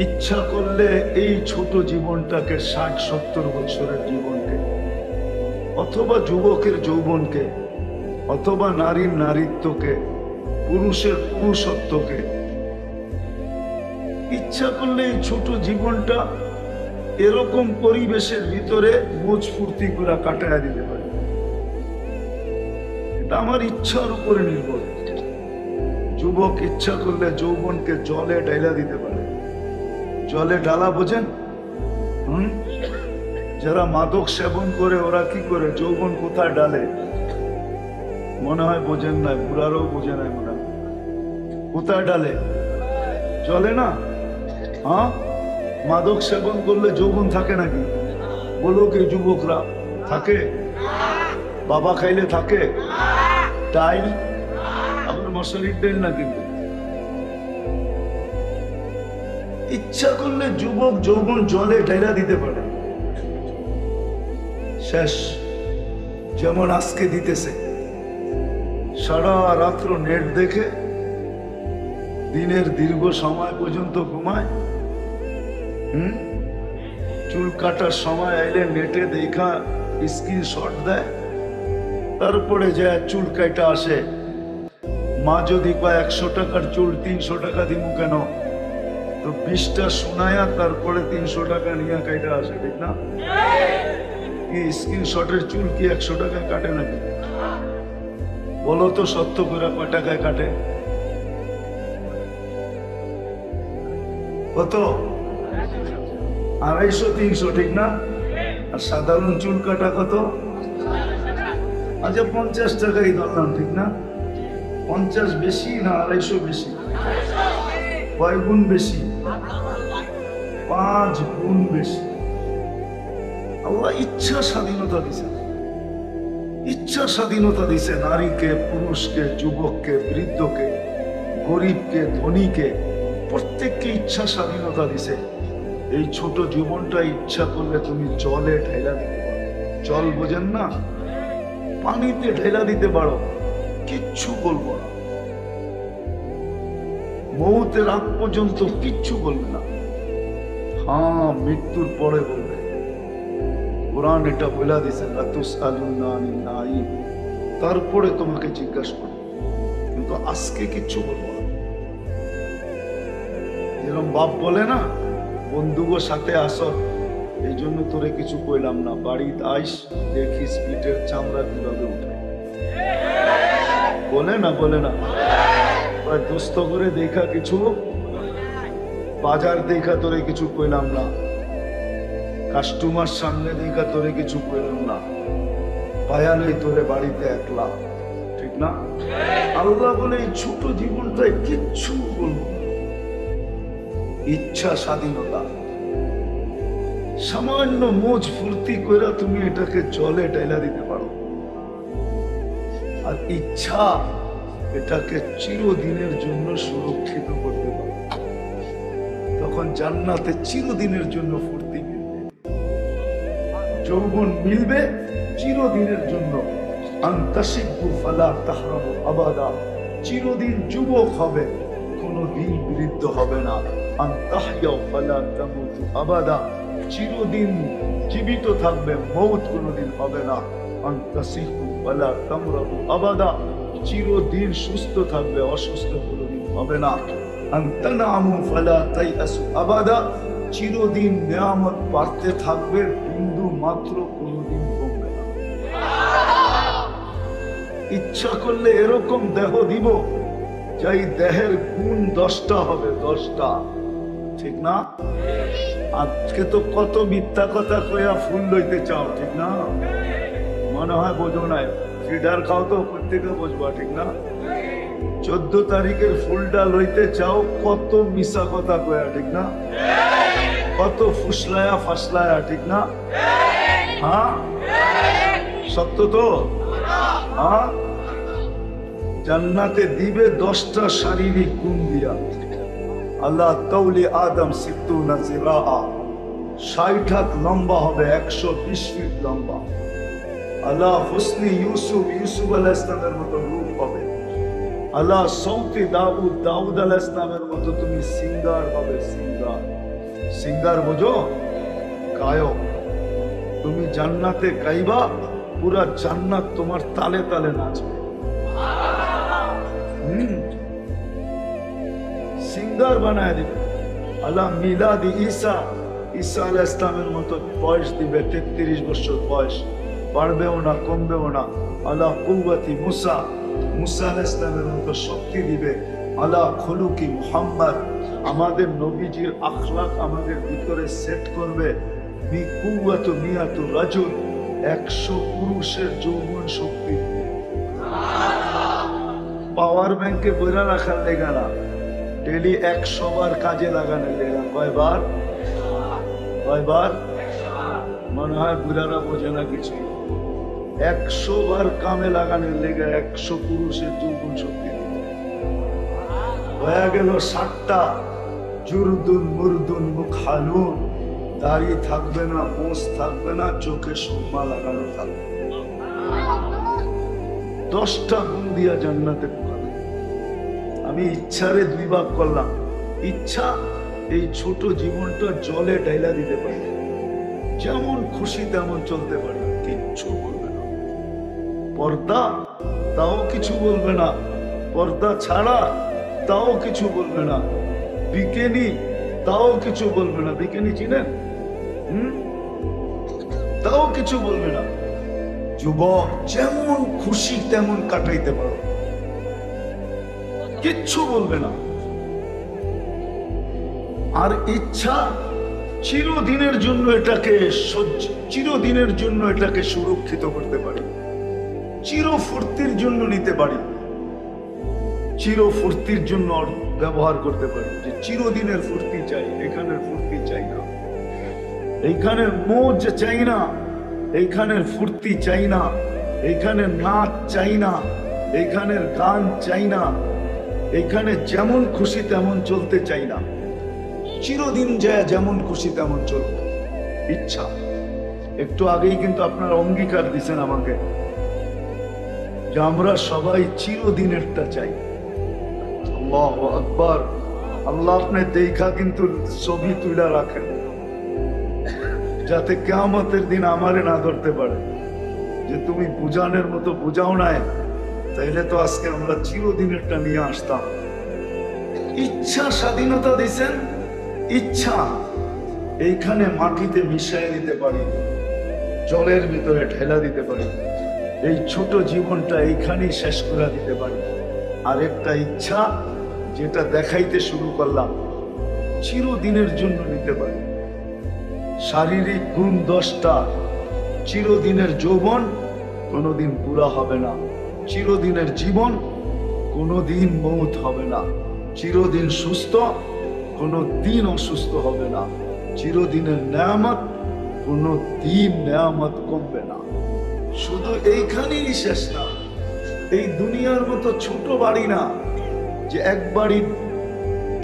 ইচ্ছা করলে এই ছোট জীবনটাকে ষাট, সত্তর বছরের জীবনকে, অথবা যুবকের যৌবনকে, অথবা নারীর নারীত্বকে, পুরুষের পুরুষত্বকে, ইচ্ছা করলে এই ছোট জীবনটা এরকম পরিবেশের ভিতরে মোজ ফুর্তি করে কাটায় দিতে পারে। এটা আমার ইচ্ছার উপরে নির্ভর। যুবক ইচ্ছা করলে যৌবনকে জলে ঢাইলা দিতে পারে। জলে ডালা বোঝেন? হুম? যারা মাদক সেবন করে, ওরা কি করে? যৌবন কোথায় ডালে? মনে হয় বোঝেন না বুড়ারও বোঝে নাই মনে কোথায় ডালে? জলে না? হ্যাঁ? মাদক সেবন করলে যৌবন থাকে নাকি? বলো কি যুবকরা থাকে? বাবা খাইলে থাকে? ডাইল? আপনার মশারির ডাইল না কিন্তু? ইচ্ছা করলে যুবক যৌবন জলে ঢেলা দিতে পারে। শেষ, যেমন আজকে দিতেছে। সারা রাত্র নেট দেখে দিনের দীর্ঘ সময় পর্যন্ত ঘুমায়। হুম? চুল কাটার সময় আইলে নেটে দেখা স্ক্রিন শট দেয়। তারপরে যায় চুল কাটা আসে। মা যদি কয়, একশো টাকার চুল তিনশো টাকা দিমু কেন? তো বিশটা শোনায়া তারপরে তিনশো টাকা নিয়ে কাইটা আসে, ঠিক না? কি স্ক্রিনশটের চুল কি একশো টাকায় কাটে নাকি? বলো তো সত্য করে কয় টাকায় কাটে? কত? আড়াইশো, তিনশো, ঠিক না? আর সাধারণ চুল কাটা কত? আচ্ছা পঞ্চাশ টাকাই ধরলাম, ঠিক না? পঞ্চাশ বেশি না আড়াইশো বেশি? কয় গুণ বেশি? পাঁচ গুণ বেশি। আল্লাহ ইচ্ছা স্বাধীনতা দিছে ইচ্ছা স্বাধীনতা দিছে নারীকে, পুরুষকে, যুবককে, বৃদ্ধকে, গরিবকে, ধনীকে। প্রত্যেককে ইচ্ছা স্বাধীনতা দিছে এই ছোট জীবনটা ইচ্ছা করলে তুমি জলে ঢেলা দিতে পারো। জল বোঝেন না? পানিতে ঢেলা দিতে পারো। কিচ্ছু বলব না। মৌতের আগ পর্যন্ত কিচ্ছু বলবে না। হ্যাঁ মৃত্যুর পরে বলবে। কোরআন এটা বলে দিছে তারপরে তোমাকে জিজ্ঞাসা করবে। কিন্তু আজকে কিচ্ছু বলব না। যেরকম বাপ বলে না বন্ধুগো সাথে আসো। এই জন্য তোরে কিছু কইলাম না। বাড়িতে আইস, দেখিস পিঠের চামড়া কীভাবে উঠে। বলে না বলে না। বা দুস্থ করে দেখা কিছু? বাজার দেখা তোরে কিছু কইলাম না। কাস্টমার সামনে দেখা তোরে কিছু কইলাম না। পায়ালেই তোরে বাড়িতে একলা। ঠিক না? আল্লাহ বলে এই ছোট জীবনটায় কিচ্ছু বলব ইচ্ছা স্বাধীনতা। সামান্য মোজ ফুর্তি করে তুমি এটাকে জলে টাইলা দিতে পারো। আর ইচ্ছা এটাকে চিরদিনের জন্য সুরক্ষিত করতে পারো। তখন জান্নাতে চিরদিনের জন্য ফুর্তি মিলবে। যৌবন মিলবে, চিরদিনের জন্য। চিরদিন যুবক হবে, কোনদিন বৃদ্ধ হবে না। চিরদিন জীবিত থাকবে, মৌত কোনদিন হবে না। ফালা আবাদা। চিরদিন সুস্থ থাকবে, অসুস্থ কোনদিন হবে না। আবাদা। চিরদিন নিয়ামত বাড়তে থাকবে, বিন্দু মাত্র কোনদিন কমবে ইচ্ছা করলে এরকম দেহ দিব, যাই দেহের গুণ দশটা হবে, দশটা। ঠিক না? আজকে তো কত মিথ্যা কথা কইয়া ফুল লইতে চাও, ঠিক না? মনে হয় বোঝো নাই, ফিডার খাও তো, প্রত্যেকে বুঝবা ঠিক না? চোদ্দ তারিখের ফুলটা লইতে চাও, কত মিশা কথা কয়া, ঠিক না? কত ফুসলায়া ফাসলায়া, ঠিক না? হ্যাঁ? সত্য তো? হ্যাঁ? জান্নাতে দিবে দশটা শারীরিক গুণ দিয়া। আল্লাহ তৌলি আদম সিদ্ধু নাজিরা ষাট হাত লম্বা হবে, একশো বিশ ফিট লম্বা। আল্লাহ হুসনি ইউসুফ ইউসুফ আলাহ ইসলামের মতো রূপ। আল্লাহ সৌতি দাউদ দাউদ আলাহ ইসলামের মতো তুমি সিঙ্গার হবে, সিঙ্গার। সিঙ্গার বোঝো? গায়ক। তুমি জান্নাতে গাইবা, পুরা জান্নাত তোমার তালে তালে নাচবে। সিঙ্গার বানায় দিবে। আল্লাহ মিলাদি ঈসা ঈসা আলাহ ইসলামের মতো বয়স দিবে, তেত্রিশ বছর বয়স। বাড়বেও না, কমবেও না। আল্লাহ কুয়াতি মুসা মুসা আলাহ ইসলামের মতো শক্তি দিবে আল্লাহ খলুকি মুহাম্মদ। আমাদের নবীজির আখলাক আমাদের ভিতরে সেট করবে। মি কুয়াত মিয়াত রাজুল, একশো পুরুষের যৌবন শক্তি। পাওয়ার ব্যাংকে বইরা রাখার লেগা না। ডেলি একশো বার কাজে লাগানোর লেগা। কয়বার? কয়বার? মনে হয় বুড়ারা বোঝে না কিছু। একশো বার কামে লাগানোর লেগে একশো পুরুষের যৌবন শক্তি হয়ে গেল ষাটটা জুরদুন, মুরদুন মুখালুন দাড়ি থাকবে না, মোষ থাকবে না, চোখে সুরমা লাগানো থাকবে। দশটা গুণ দিয়া জান্নাতে ঢুকাবে আমি ইচ্ছারে দুই ভাগ করলাম। ইচ্ছা, এই ছোট জীবনটা জলে ডাইলা দিতে পারি। যেমন খুশি তেমন চলতে পারি। কিচ্ছু পর্দা? তাও কিছু বলবে না। পর্দা ছাড়া তাও কিছু বলবে না। বিকেনি, তাও কিছু বলবে না। বিকেনি চিনেন? হুম? তাও কিছু বলবে না। যুবক, যেমন খুশি তেমন কাটাইতে পারো। কিচ্ছু বলবে না। আর ইচ্ছা চিরদিনের জন্য এটাকে চিরদিনের জন্য এটাকে সুরক্ষিত করতে পারি। চির জন্য নিতে পারি। জন্য ব্যবহার করতে পারি যে চিরদিনের ফুর্তি চাই, এখানের ফুর্তি চাই না। এইখানের মোজ চাই না এইখানের ফুর্তি চাই না এইখানের নাচ চাই না এইখানের গান চাই না এইখানে যেমন খুশি তেমন চলতে চাই না। চিরদিন যায় যেমন খুশি তেমন চলবে। ইচ্ছা। একটু আগেই কিন্তু আপনার অঙ্গীকার দিছেন আমাকে। যে আমরা সবাই চিরদিনেরটা চাই। আল্লাহ আকবার। আল্লাহ আপনি দেখা কিন্তু ছবি তুলে রাখেন। যাতে কেয়ামতের দিন আমারে না ধরতে পারে। যে তুমি বুঝানোর মতো বুঝাও নাই, তাইলে তো আজকে আমরা চিরদিনেরটা নিয়ে আসতাম। ইচ্ছা স্বাধীনতা দিছেন? ইচ্ছা। এইখানে মাটিতে মিশাই দিতে পারি। জলের ভিতরে ঠেলা দিতে পারি। এই ছোট জীবনটা এইখানেই শেষ করে দিতে পারি। আর একটা ইচ্ছা যেটা দেখাইতে শুরু করলাম, চিরদিনের জন্য নিতে পারি। শারীরিক গুণ দশটা, চিরদিনের যৌবন কোনোদিন পুরা হবে না। চিরদিনের জীবন কোনোদিন মৌত হবে না। চিরদিন সুস্থ কোনো দিন অসুস্থ হবে না। চিরদিনের নেয়ামত কোনো দিন নেয়ামত কমবে না। শুধু এইখানেই শেষ না, এই দুনিয়ার মতো ছোট বাড়ি না, যে এক বাড়ির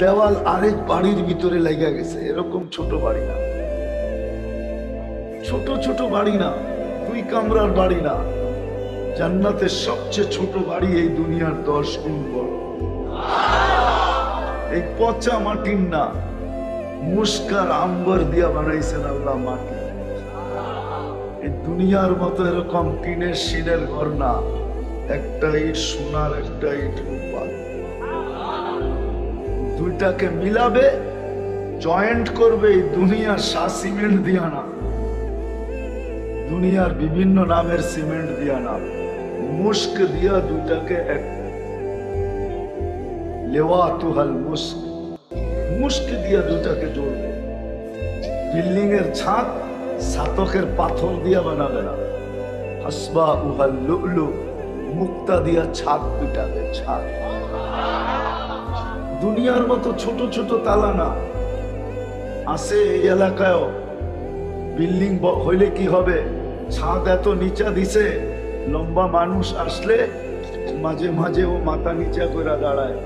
দেওয়াল আরেক বাড়ির ভিতরে লেগে গেছে, এরকম ছোট বাড়ি না। ছোট ছোট বাড়ি না, দুই কামরার বাড়ি না, জান্নাতের সবচেয়ে ছোট বাড়ি এই দুনিয়ার দশ গুণ বড়। এই পচা মাটির না, মুস্কার আম্বর দিয়া বানাইছেন আল্লাহ মাটি। এই দুনিয়ার মতো এরকম টিনের শিনের ঘর না। একটা ইট সোনার একটা ইট রূপার দুইটাকে মিলাবে, জয়েন্ট করবে এই দুনিয়ার সা সিমেন্ট দিয়া না। দুনিয়ার বিভিন্ন নামের সিমেন্ট দিয়া না। মুস্ক দিয়া দুইটাকে এক। লেওয়া তুহাল মুস্ক। মুস্ক দিয়া দুটাকে জোড়বে। বিল্ডিং এর ছাদ সাতকের পাথর দিয়া বানাবে না। হাসবা উহাল লুলু, মুক্তা দিয়া ছাদ পিটাবে ছাদ। দুনিয়ার মতো ছোট ছোট তালা না। আছে এই এলাকায় বিল্ডিং হইলে কি হবে? ছাদ এত নিচা দিছে, লম্বা মানুষ আসলে মাঝে মাঝে ও মাথা নিচা করে দাঁড়ায়।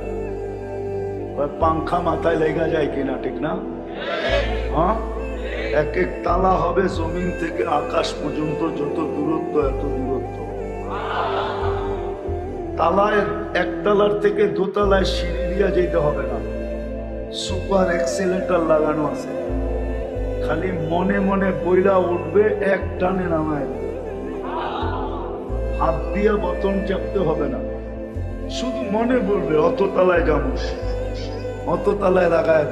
পাংখা মাথায় লেগা যায় কিনা, ঠিক না? হ্যাঁ? এক এক তালা হবে জমিন থেকে আকাশ পর্যন্ত যত দূরত্ব, এত দূরত্ব। তালায় একতলার থেকে দোতলায় সিঁড়ি দিয়া যেতে হবে না। সুপার এক্সেলেটার লাগানো আছে। খালি মনে মনে বইলা উঠবে, এক টানে নামায়। হাত দিয়া বতন চাপতে হবে না। শুধু মনে বলবে, অত তালায় যাব। অত তালায় লাগায়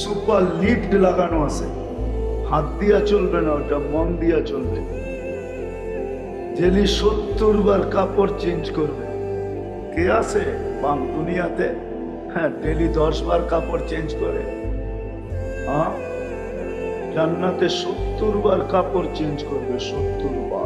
সুপার লিফট লাগানো আছে। হাত দিয়া চলবে না, ওটা মন দিয়া চলবে। জেলি সত্তর বার কাপড় চেঞ্জ করবে। কে আছে? বাম দুনিয়াতে? হ্যাঁ ডেলি দশ বার কাপড় চেঞ্জ করে। জান্নাতে সত্তর বার কাপড় চেঞ্জ করবে, সত্তর বার।